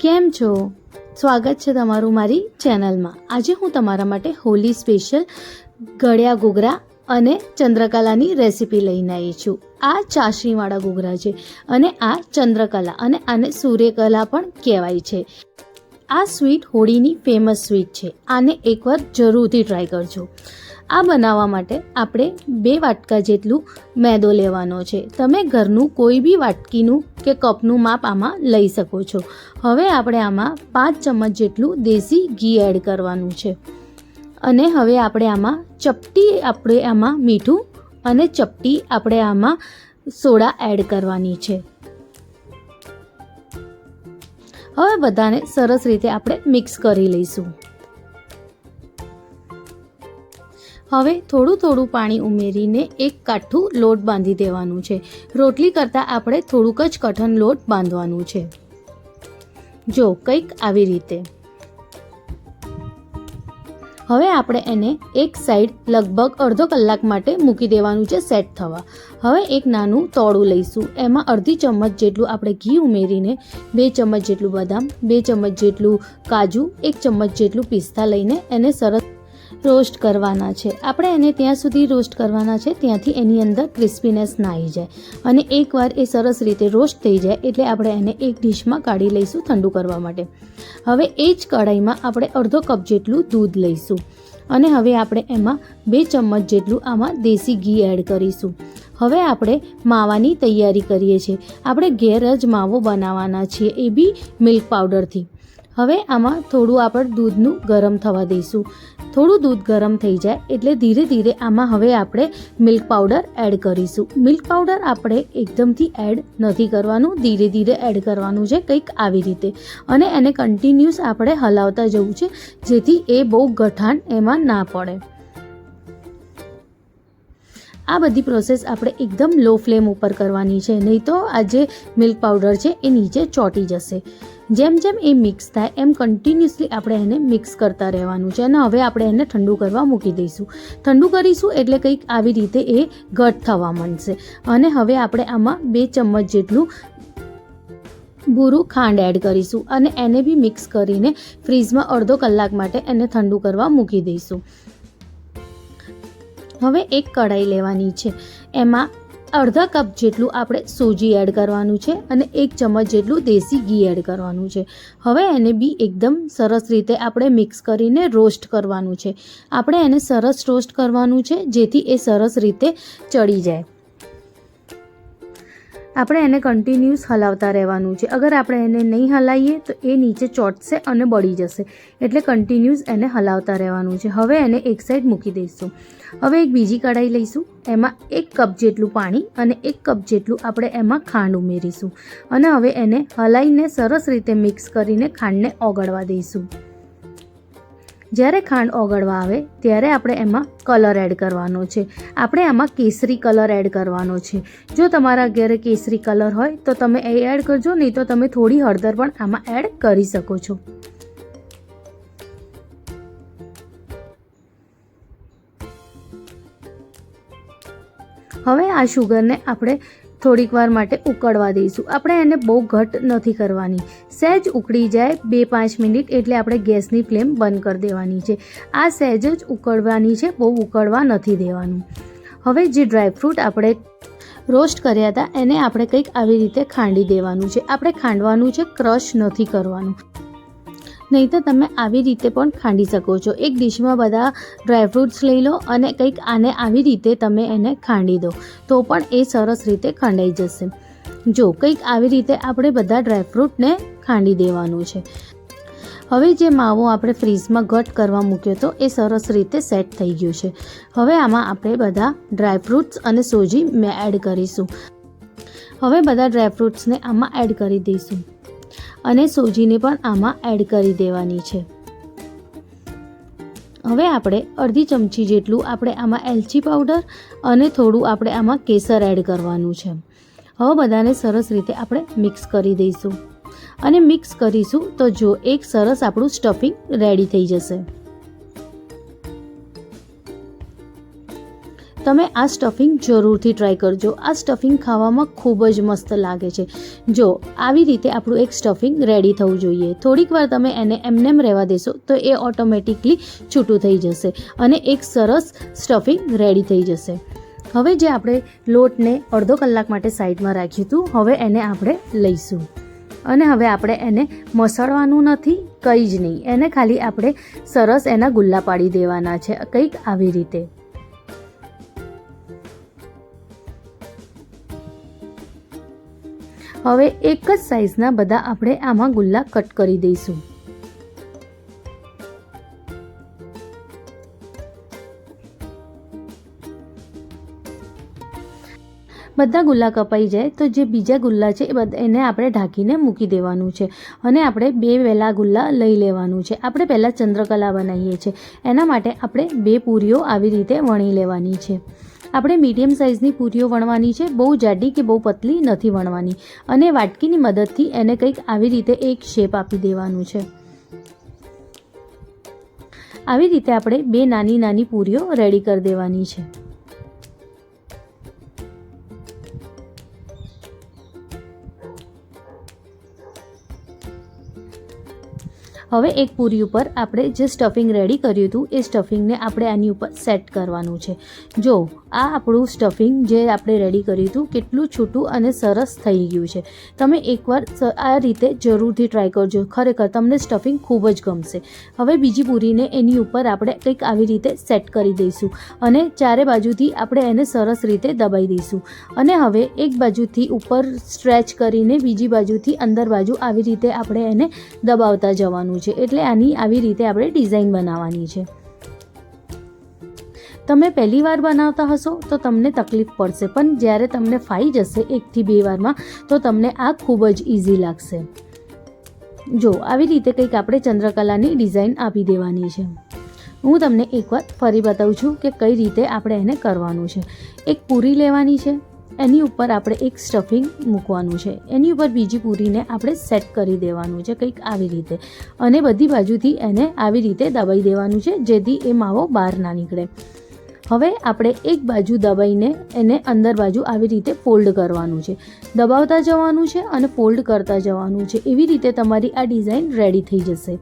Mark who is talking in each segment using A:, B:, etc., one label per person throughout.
A: કેમ છો? સ્વાગત છે તમારું મારી ચેનલમાં. આજે હું તમારા માટે હોલી સ્પેશિયલ ગળ્યા ઘૂઘરા અને ચંદ્રકલાની રેસીપી લઈને આવી છું. આ ચાસણીવાળા ઘૂઘરા છે અને આ ચંદ્રકલા અને આને સૂર્યકલા પણ કહેવાય છે. આ સ્વીટ હોળીની ફેમસ સ્વીટ છે. આને એકવાર જરૂરથી ટ્રાય કરજો. આ બનાવવા માટે આપણે બે વાટકા જેટલું મેદો લેવાનો છે. તમે ઘરનું કોઈ બી વાટકીનું કે કપનું માપ આમાં લઈ શકો છો. હવે આપણે આમાં પાંચ ચમચ જેટલું દેશી ઘી એડ કરવાનું છે. અને હવે આપણે આમાં ચપટી આપણે આમાં મીઠું અને ચપટી આપણે આમાં સોડા એડ કરવાની છે. હવે બધાને સરસ રીતે આપણે મિક્સ કરી લઈશું. હવે થોડું થોડું પાણી ઉમેરીને એક કાઠું લોટ બાંધી દેવાનું છે. રોટલી કરતાં આપણે થોડુંક જ કઠણ લોટ બાંધવાનું છે. જો કંઈક આવી રીતે. હવે આપણે એને એક સાઈડ લગભગ અડધો કલાક માટે મૂકી દેવાનું છે સેટ થવા. હવે એક નાનું તોડું લઈશું. એમાં અડધી ચમચ જેટલું આપણે ઘી ઉમેરીને, બે ચમચ જેટલું બદામ, બે ચમચ જેટલું કાજુ, એક ચમચ જેટલું પિસ્તા લઈને એને સરસ રોસ્ટ કરવાના છે. આપણે એને ત્યાં સુધી રોસ્ટ કરવાના છે, ત્યાંથી એની અંદર ક્રિસ્પીનેસ ના આવી જાય. અને એકવાર એ સરસ રીતે રોસ્ટ થઈ જાય, એટલે આપણે એને એક ડીશમાં કાઢી લઈશું ઠંડુ કરવા માટે. હવે એ જ કઢાઈમાં આપણે અડધો કપ જેટલું દૂધ લઈશું. અને હવે આપણે એમાં બે ચમચ જેટલું આમાં દેશી ઘી એડ કરીશું. હવે આપણે માવાની તૈયારી કરીએ છીએ. આપણે ઘેર જ માવો બનાવવાના છીએ એ બી મિલ્ક પાવડરથી. હવે આમાં થોડું આપણે દૂધનું ગરમ થવા દઈશું. થોડું દૂધ ગરમ થઈ જાય એટલે ધીરે ધીરે આમાં હવે આપણે મિલ્ક પાવડર એડ કરીશું. મિલ્ક પાવડર આપણે એકદમથી એડ નથી કરવાનું, ધીરે ધીરે એડ કરવાનું છે કંઈક આવી રીતે. અને એને કન્ટિન્યુઅસ આપણે હલાવતા જવું છે, જેથી એ બહુ ગઠાણ એમાં ના પડે. આ બધી પ્રોસેસ આપણે એકદમ લો ફ્લેમ ઉપર કરવાની છે, નહીં તો આ જે મિલ્ક પાવડર છે એ નીચે ચોંટી જશે. જેમ જેમ એ મિક્સ થાય, એમ કન્ટિન્યુઅસલી આપણે એને મિક્સ કરતા રહેવાનું છે અને હવે આપણે એને ઠંડુ કરવા મૂકી દઈશું. ઠંડુ કરીશું એટલે કંઈક આવી રીતે એ ઘટ થવા માંડશે. અને હવે આપણે આમાં બે ચમચ જેટલું ભૂરું ખાંડ એડ કરીશું અને એને બી મિક્સ કરીને ફ્રીઝમાં અડધો કલાક માટે એને ઠંડુ કરવા મૂકી દઈશું. હવે એક કઢાઈ લેવાની છે. એમાં અડધા કપ જેટલું આપણે સોજી એડ કરવાનું છે અને એક ચમચ જેટલું દેશી ઘી એડ કરવાનું છે. હવે એને બી એકદમ સરસ રીતે આપણે મિક્સ કરીને રોસ્ટ કરવાનું છે. આપણે એને સરસ રોસ્ટ કરવાનું છે જેથી એ સરસ રીતે ચડી જાય. આપણે એને કન્ટિન્યુઅસ હલાવતા રહેવાનું છે. અગર આપણે એને નહીં હલાવીએ, તો એ નીચે ચોંટશે અને બળી જશે. એટલે કન્ટિન્યુઅસ એને હલાવતા રહેવાનું છે. હવે એને એક સાઈડ મૂકી દઈશું. હવે એક બીજી કઢાઈ લઈશું. એમાં એક કપ જેટલું પાણી અને એક કપ જેટલું આપણે એમાં ખાંડ ઉમેરીશું. અને હવે એને હલાવીને સરસ રીતે મિક્સ કરીને ખાંડને ઓગળવા દઈશું. જ્યારે ખાંડ ઓગળવા આવે, ત્યારે આપણે એમાં કલર એડ કરવાનો છે. આપણે આમાં કેસરી કલર એડ કરવાનો છે. જો તમારા ઘરે કેસરી કલર હોય, તો તમે એ એડ કરજો, નહીં તો તમે થોડી હળદર પણ આમાં એડ કરી શકો છો. હવે આ શુગરને આપણે થોડીક વાર માટે ઉકળવા દઈશું. આપણે એને બહુ ઘટ નથી કરવાની. સહેજ ઉકળી જાય બે પાંચ મિનિટ એટલે આપણે ગેસની ફ્લેમ બંધ કરી દેવાની છે. આ સહેજ જ ઉકળવાની છે, બહુ ઉકળવા નથી દેવાનું. હવે જે ડ્રાયફ્રૂટ આપણે રોસ્ટ કર્યા હતા, એને આપણે કંઈક આવી રીતે ખાંડી દેવાનું છે. આપણે ખાંડવાનું છે, ક્રશ નથી કરવાનું. નહીં તો તમે આવી રીતે પણ ખાંડી શકો છો. એક ડીશમાં બધા ડ્રાયફ્રૂટ્સ લઈ લો અને કંઈક આને આવી રીતે તમે એને ખાંડી દો. તો પણ એ સરસ રીતે ખંડાઈ જશે. જો, કંઈક આવી રીતે આપણે બધા ડ્રાયફ્રૂટને ખાંડી દેવાનું છે. હવે જે માવો આપણે ફ્રીઝમાં ઘટ કરવા મૂક્યો હતો એ સરસ રીતે સેટ થઈ ગયું છે. હવે આમાં આપણે બધા ડ્રાયફ્રૂટ્સ અને સોજી મેં એડ કરીશું. હવે બધા ડ્રાયફ્રૂટ્સને આમાં એડ કરી દઈશું. અને સોજીને પણ આમાં એડ કરી દેવાની છે. હવે આપણે અડધી ચમચી જેટલું આપણે આમાં એલચી પાવડર અને થોડું આપણે આમાં કેસર એડ કરવાનું છે. હવે બધાને સરસ રીતે આપણે મિક્સ કરી દઈશું. અને મિક્સ કરીશું તો જો એક સરસ આપણું સ્ટફિંગ રેડી થઈ જશે. તમે આ સ્ટફિંગ જરૂરથી ટ્રાય કરજો. આ સ્ટફિંગ ખાવામાં ખૂબ જ મસ્ત લાગે છે. જો, આવી રીતે આપણું એક સ્ટફિંગ રેડી થવું જોઈએ. થોડીક વાર તમે એને એમનેમ રહેવા દેશો, તો એ ઓટોમેટિકલી છૂટું થઈ જશે અને એક સરસ સ્ટફિંગ રેડી થઈ જશે. હવે જે આપણે લોટને અડધો કલાક માટે સાઈડમાં રાખ્યું હતું, હવે એને આપણે લઈશું. અને હવે આપણે એને મસળવાનું નથી, કંઈ જ નહીં. એને ખાલી આપણે સરસ એના ગુલ્લા પાડી દેવાના છે, કંઈક આવી રીતે. હવે એક જ સાઈઝના બધા આપણે આમાં ગુલ્લા કટ કરી દઈશું. બધા ગુલ્લા કપાઈ જાય તો જે બીજા ગુલ્લા છે એને આપણે ઢાંકીને મૂકી દેવાનું છે. અને આપણે બે વહેલા ગુલ્લા લઈ લેવાનું છે. આપણે પહેલાં ચંદ્રકલા બનાવીએ છીએ. એના માટે આપણે બે પૂરીઓ આવી રીતે વણી લેવાની છે. આપણે મીડિયમ સાઇઝની પૂરીઓ વણવાની છે, બહુ જાડી કે બહુ પતલી નથી વણવાની. અને વાટકીની મદદથી એને કંઈક આવી રીતે એક શેપ આપી દેવાનું છે. આવી રીતે આપણે બે નાની નાની પૂરીઓ રેડી કરી દેવાની છે. હવે એક પૂરી ઉપર આપણે જે સ્ટફિંગ રેડી કર્યું હતું, એ સ્ટફિંગને આપણે આની ઉપર સેટ કરવાનું છે. જો, આ આપણું સ્ટફિંગ જે આપણે રેડી કર્યું હતું, કેટલું છૂટું અને સરસ થઈ ગયું છે. તમે એકવાર આ રીતે જરૂરથી ટ્રાય કરજો. ખરેખર તમને સ્ટફિંગ ખૂબ જ ગમશે. હવે બીજી પૂરીને એની ઉપર આપણે કંઈક આવી રીતે સેટ કરી દઈશું અને ચારે બાજુથી આપણે એને સરસ રીતે દબાઈ દઈશું. અને હવે એક બાજુથી ઉપર સ્ટ્રેચ કરીને બીજી બાજુથી અંદર બાજુ આવી રીતે આપણે એને દબાવતા જવાનું છે. એટલે આની આવી રીતે આપણે ડિઝાઇન બનાવવાની છે. તમે પહેલી વાર બનાવતા હશો તો તમને તકલીફ પડશે, પણ જ્યારે તમને ફાઈ જશે એકથી બે વારમાં, તો તમને આ ખૂબ જ ઇઝી લાગશે. જો, આવી રીતે કંઈક આપણે ચંદ્રકલાની ડિઝાઇન આપી દેવાની છે. હું તમને એકવાર ફરી બતાવું છું કે કઈ રીતે આપણે એને કરવાનું છે. એક પૂરી લેવાની છે. એની ઉપર આપણે એક સ્ટફિંગ મૂકવાનું છે. એની ઉપર બીજી પૂરીને આપણે સેટ કરી દેવાનું છે કંઈક આવી રીતે. અને બધી બાજુથી એને આવી રીતે દબાઈ દેવાનું છે, જેથી એ માવો બહાર ના નીકળે. હવે આપણે એક બાજુ દબાઈને એને અંદર બાજુ આવી રીતે ફોલ્ડ કરવાનું છે. દબાવતા જવાનું છે અને ફોલ્ડ કરતા જવાનું છે. એવી રીતે તમારી આ ડિઝાઇન રેડી થઈ જશે.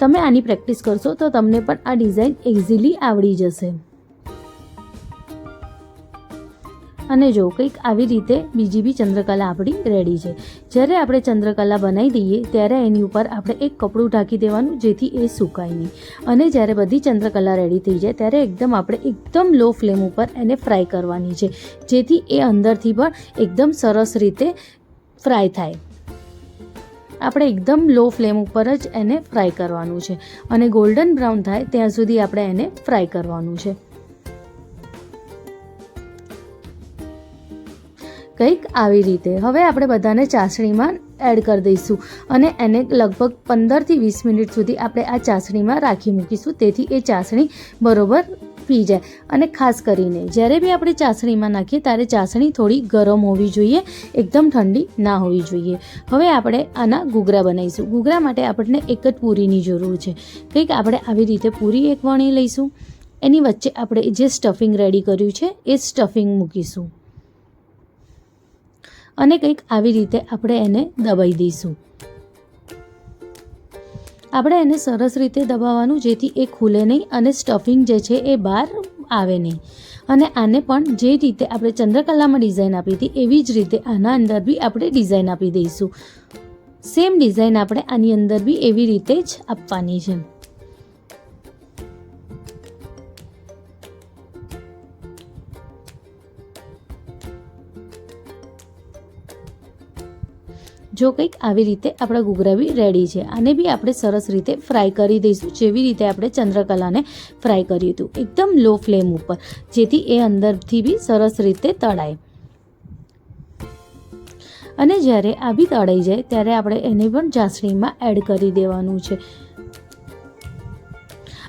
A: તમે આની પ્રેક્ટિસ કરશો તો તમને પણ આ ડિઝાઇન ઇઝીલી આવડી જશે. અને જો કંઈક આવી રીતે બીજી બી ચંદ્રકલા આપણી રેડી છે. જ્યારે આપણે ચંદ્રકલા બનાવી દઈએ, ત્યારે એની ઉપર આપણે એક કપડું ઢાંકી દેવાનું, જેથી એ સુકાય નહીં. અને જ્યારે બધી ચંદ્રકલા રેડી થઈ જાય, ત્યારે એકદમ આપણે એકદમ લો ફ્લેમ ઉપર એને ફ્રાય કરવાની છે, જેથી એ અંદરથી પણ એકદમ સરસ રીતે ફ્રાય થાય. આપણે એકદમ લો ફ્લેમ ઉપર જ એને ફ્રાય કરવાનું છે. અને ગોલ્ડન બ્રાઉન થાય, ત્યાં સુધી આપણે એને ફ્રાય કરવાનું છે. કંઈક આવી રીતે. હવે આપણે બધાને ચાસણીમાં એડ કરી દઈશું અને એને લગભગ પંદરથી વીસ મિનિટ સુધી આપણે આ ચાસણીમાં રાખી મૂકીશું. તેથી એ ચાસણી બરોબર પી જાય. અને ખાસ કરીને જ્યારે બી આપણે ચાસણીમાં નાખીએ ત્યારે ચાસણી થોડી ગરમ હોવી જોઈએ, એકદમ ઠંડી ના હોવી જોઈએ. હવે આપણે આના ઘૂઘરા બનાવીશું. ઘૂઘરા માટે આપણને એક જ પૂરીની જરૂર છે. કંઈક આપણે આવી રીતે પૂરી એક વણી લઈશું. એની વચ્ચે આપણે જે સ્ટફિંગ રેડી કર્યું છે, એ સ્ટફિંગ મૂકીશું. અને કંઈક આવી રીતે આપણે એને દબાઈ દઈશું. આપણે એને સરસ રીતે દબાવવાનું, જેથી એ ખુલે નહીં અને સ્ટફિંગ જે છે એ બહાર આવે નહીં. અને આને પણ જે રીતે આપણે ચંદ્રકલામાં ડિઝાઇન આપી હતી, એવી જ રીતે આના અંદર બી આપણે ડિઝાઇન આપી દઈશું. સેમ ડિઝાઇન આપણે આની અંદર બી એવી રીતે જ આપવાની છે. જો કંઈક આવી રીતે આપણા ઘૂઘરા રેડી છે, આને બી આપણે સરસ રીતે ફ્રાય કરી દઈશું. જેવી રીતે આપણે ચંદ્રકલાને ફ્રાય કર્યું હતું. એકદમ લો ફ્લેમ ઉપર, જેથી એ અંદરથી બી સરસ રીતે તળાય. અને જ્યારે આ બી તળાઈ જાય, ત્યારે આપણે એને પણ ચાસણીમાં એડ કરી દેવાનું છે.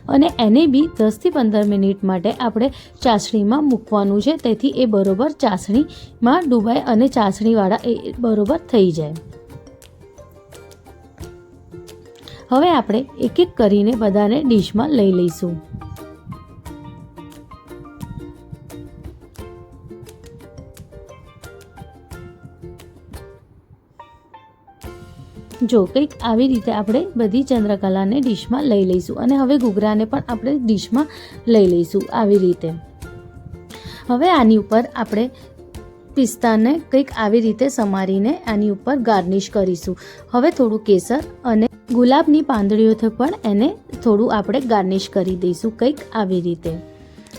A: અને એને બી દસથી પંદર મિનિટ માટે આપણે ચાસણીમાં મૂકવાનું છે, તેથી એ બરોબર ચાસણીમાં ડૂબાય અને ચાસણીવાળા એ બરોબર થઈ જાય. હવે આપણે એક એક કરીને બધાને ડીશમાં લઈ લઈશું. જો કંઈક આવી રીતે આપણે બધી ચંદ્રકલાને ડીશમાં લઈ લઈશું અને હવે ઘૂઘરાને પણ આપણે ડીશમાં લઈ લઈશું આવી રીતે. હવે આની ઉપર આપણે પિસ્તાને કંઈક આવી રીતે સમારીને આની ઉપર ગાર્નિશ કરીશું. હવે થોડું કેસર અને ગુલાબની પાંદડીઓથી પણ એને થોડું આપણે ગાર્નિશ કરી દઈશું કંઈક આવી રીતે.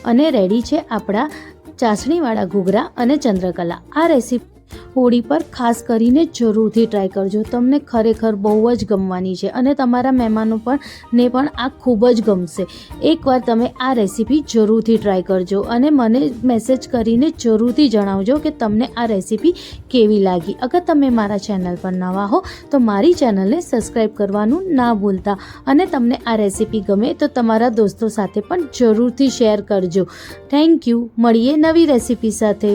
A: અને રેડી છે આપણા ચાસણીવાળા ઘૂઘરા અને ચંદ્રકલા. આ રેસીપી હોળી પર ખાસ કરીને જરૂરથી ટ્રાય કરજો. તમને ખરેખર બહુ જ ગમવાની છે અને તમારા મહેમાનો પણ ને પણ આ ખૂબ જ ગમશે. એકવાર તમે આ રેસીપી જરૂરથી ટ્રાય કરજો અને મને મેસેજ કરીને જરૂરથી જણાવજો કે તમને આ રેસીપી કેવી લાગી. અગર તમે મારા ચેનલ પર નવા હો, તો મારી ચેનલને સબસ્ક્રાઈબ કરવાનું ના ભૂલતા અને તમને આ રેસીપી ગમે, તો તમારા દોસ્તો સાથે પણ જરૂરથી શેર કરજો. થેન્ક યુ મળીએ નવી રેસીપી સાથે.